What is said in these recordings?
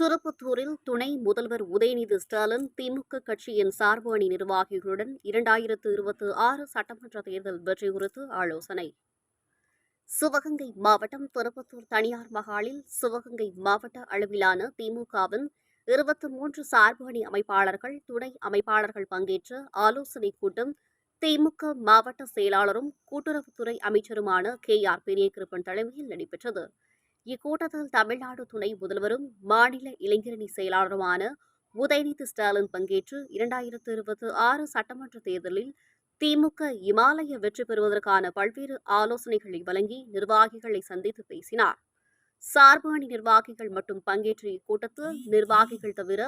திருப்பத்தூரில் துணை முதல்வர் உதயநிதி ஸ்டாலின் திமுக கட்சியின் சார்பு அணி நிர்வாகிகளுடன் இரண்டாயிரத்து இருபத்தி ஆறு சட்டமன்ற தேர்தல் வெற்றி குறித்து ஆலோசனை. சிவகங்கை மாவட்டம் திருப்பத்தூர் தனியார் மகாலில் சிவகங்கை மாவட்ட அளவிலான திமுகவின் இருபத்தி மூன்று சார்பு அணி அமைப்பாளர்கள் துணை அமைப்பாளர்கள் பங்கேற்ற ஆலோசனைக் கூட்டம் திமுக மாவட்ட செயலாளரும் கூட்டுறவுத்துறை அமைச்சருமான கே ஆர் பெரியகிருப்பன் தலைமையில் நடைபெற்றது. இக்கூட்டத்தில் தமிழ்நாடு துணை முதல்வரும் மாநில இளைஞரணி செயலாளருமான உதயநிதி ஸ்டாலின் பங்கேற்று இரண்டாயிரத்து இருபத்தி ஆறு சட்டமன்ற தேர்தலில் திமுக இமாலய வெற்றி பெறுவதற்கான பல்வேறு ஆலோசனைகளை வழங்கி நிர்வாகிகளை சந்தித்து பேசினார். சார்பு அணி நிர்வாகிகள் மட்டும் பங்கேற்ற இக்கூட்டத்தில் நிர்வாகிகள் தவிர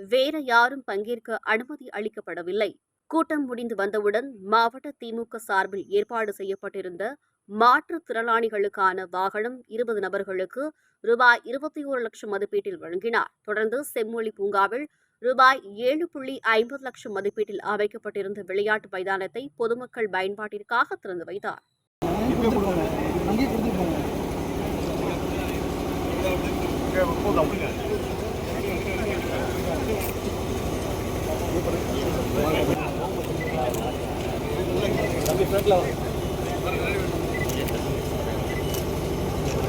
வேற யாரும் பங்கேற்க அனுமதி அளிக்கப்படவில்லை. கூட்டம் முடிந்து வந்தவுடன் மாவட்ட திமுக சார்பில் ஏற்பாடு செய்யப்பட்டிருந்த மாற்றுத்திறனாளிகளுக்கான வாகனம் இருபது நபர்களுக்கு ரூபாய் இருபத்தி ஓரு லட்சம் மதிப்பீட்டில் வழங்கினார் தொடர்ந்து செம்மொழி பூங்காவில் ரூபாய் ஏழு புள்ளி ஐம்பது லட்சம் மதிப்பீட்டில் அமைக்கப்பட்டிருந்த விளையாட்டு மைதானத்தை பொதுமக்கள் பயன்பாட்டிற்காக திறந்து வைத்தார் அங்கேயே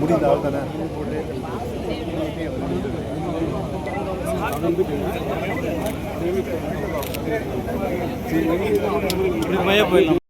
முடிந்த ஆள் தானே? போயிடலாம்.